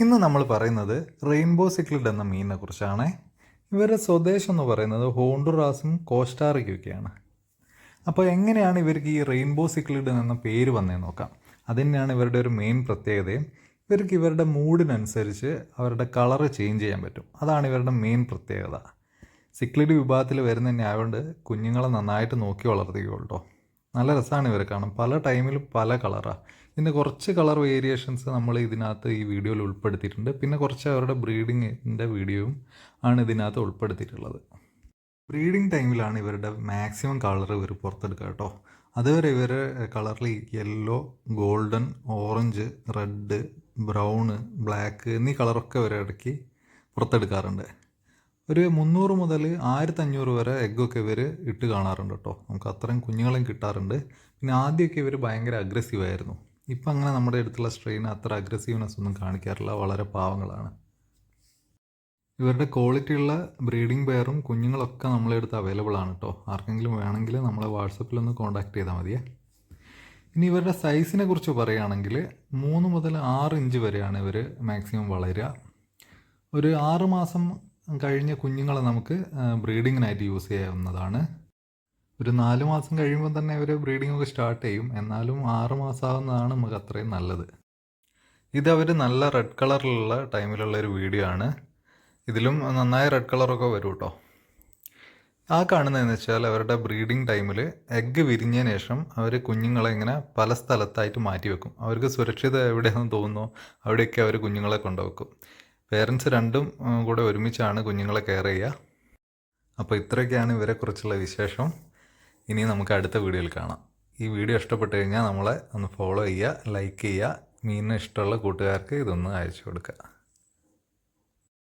ഇന്ന് നമ്മൾ പറയുന്നത് റെയിൻബോ സിക്ലിഡ് എന്ന മീനിനെ കുറിച്ചാണ്. ഇവരുടെ സ്വദേശം എന്ന് പറയുന്നത് ഹോണ്ടുറാസും കോസ്റ്റാറിക്കൊക്കെയാണ് അപ്പോൾ എങ്ങനെയാണ് ഇവർക്ക് ഈ റെയിൻബോ സിക്ലിഡ് എന്ന പേര് വന്നതെന്ന് നോക്കാം. അത് തന്നെയാണ് ഇവരുടെ ഒരു മെയിൻ പ്രത്യേകതയും. ഇവർക്ക് ഇവരുടെ മൂഡിനനുസരിച്ച് അവരുടെ കളറ് ചേഞ്ച് ചെയ്യാൻ പറ്റും. അതാണ് ഇവരുടെ മെയിൻ പ്രത്യേകത. സിക്ലിഡ് വിഭാഗത്തിൽ വരുന്ന തന്നെ ആയതുകൊണ്ട് കുഞ്ഞുങ്ങളെ നന്നായിട്ട് നോക്കി വളർത്തിക്കോളൂ നല്ല രസമാണ് ഇവരെ കാണാൻ. പല ടൈമിലും പല കളറാണ് ഇതിന്റെ കുറച്ച് കളർ വേരിയേഷൻസ് നമ്മൾ ഇതിനകത്ത് ഈ വീഡിയോയിൽ ഉൾപ്പെടുത്തിയിട്ടുണ്ട്. പിന്നെ കുറച്ച് അവരുടെ ബ്രീഡിങ്ങിന്റെ വീഡിയോയും ആണ് ഇതിനകത്ത് ഉൾപ്പെടുത്തിയിട്ടുള്ളത്. ബ്രീഡിങ് ടൈമിലാണ് ഇവരുടെ മാക്സിമം കളർ ഇവർ പുറത്തെടുക്കുക കേട്ടോ. അതുവരെ ഇവർ കളറിൽ yellow golden orange red brown black എന്നീ കളറൊക്കെ ഇവർ ഇടയ്ക്ക് പുറത്തെടുക്കാറുണ്ട്. ഒരു മുന്നൂറ് മുതൽ ആയിരത്തഞ്ഞൂറ് വരെ എഗ്ഗൊക്കെ ഇവർ ഇട്ട് കാണാറുണ്ട് കേട്ടോ. നമുക്ക് അത്രയും കുഞ്ഞുങ്ങളെയും കിട്ടാറുണ്ട്. പിന്നെ ആദ്യമൊക്കെ ഇവർ ഭയങ്കര അഗ്രസീവ് ആയിരുന്നു. ഇപ്പം അങ്ങനെ നമ്മുടെ അടുത്തുള്ള സ്ട്രെയിൻ അത്ര അഗ്രസീവ്നെസ് ഒന്നും കാണിക്കാറില്ല. വളരെ പാവങ്ങളാണ്. ഇവരുടെ ക്വാളിറ്റി ഉള്ള ബ്രീഡിംഗ് പെയറും കുഞ്ഞുങ്ങളൊക്കെ നമ്മളെ അടുത്ത് അവൈലബിൾ ആണ് കേട്ടോ. ആർക്കെങ്കിലും വേണമെങ്കിൽ നമ്മളെ വാട്സപ്പിലൊന്ന് കോൺടാക്ട് ചെയ്താൽ മതിയേ. ഇനി ഇവരുടെ സൈസിനെ കുറിച്ച് പറയുകയാണെങ്കിൽ മൂന്ന് മുതൽ ആറ് ഇഞ്ച് വരെയാണ് ഇവർ മാക്സിമം വളരുക. ഒരു ആറ് മാസം കഴിഞ്ഞ കുഞ്ഞുങ്ങളെ നമുക്ക് ബ്രീഡിങ്ങിനായിട്ട് യൂസ് ചെയ്യാവുന്നതാണ്. ഒരു നാല് മാസം കഴിയുമ്പോൾ തന്നെ അവർ ബ്രീഡിംഗ് ഒക്കെ സ്റ്റാർട്ട് ചെയ്യും. എന്നാലും ആറ് മാസമാവുന്നതാണ് നമുക്ക് അത്രയും നല്ലത്. ഇത് അവർ നല്ല റെഡ് കളറിലുള്ള ടൈമിലുള്ള ഒരു വീഡിയോ ആണ്. ഇതിലും നന്നായി റെഡ് കളറൊക്കെ വരും കേട്ടോ ആ കാണുന്നതെന്ന് വെച്ചാൽ അവരുടെ ബ്രീഡിംഗ് ടൈമിൽ എഗ്ഗ് വിരിഞ്ഞതിന് ശേഷം അവർ കുഞ്ഞുങ്ങളെ ഇങ്ങനെ പല സ്ഥലത്തായിട്ട് മാറ്റി വെക്കും. അവർക്ക് സുരക്ഷിത എവിടെയാണെന്ന് തോന്നുന്നു അവിടെയൊക്കെ അവർ കുഞ്ഞുങ്ങളെ കൊണ്ടുവെക്കും. പേരൻസ് രണ്ടും കൂടെ ഒരുമിച്ചാണ് കുഞ്ഞുങ്ങളെ കെയർ ചെയ്യുക. അപ്പോൾ ഇത്രയൊക്കെയാണ് ഇവരെക്കുറിച്ചുള്ള വിശേഷം. ഇനി നമുക്ക് അടുത്ത വീഡിയോയിൽ കാണാം. ഈ വീഡിയോ ഇഷ്ടപ്പെട്ട് കഴിഞ്ഞാൽ നമ്മളെ ഒന്ന് ഫോളോ ചെയ്യുക ലൈക്ക് ചെയ്യുക. മീനിന് ഇഷ്ടമുള്ള കൂട്ടുകാർക്ക് ഇതൊന്ന് അയച്ചു കൊടുക്കുക.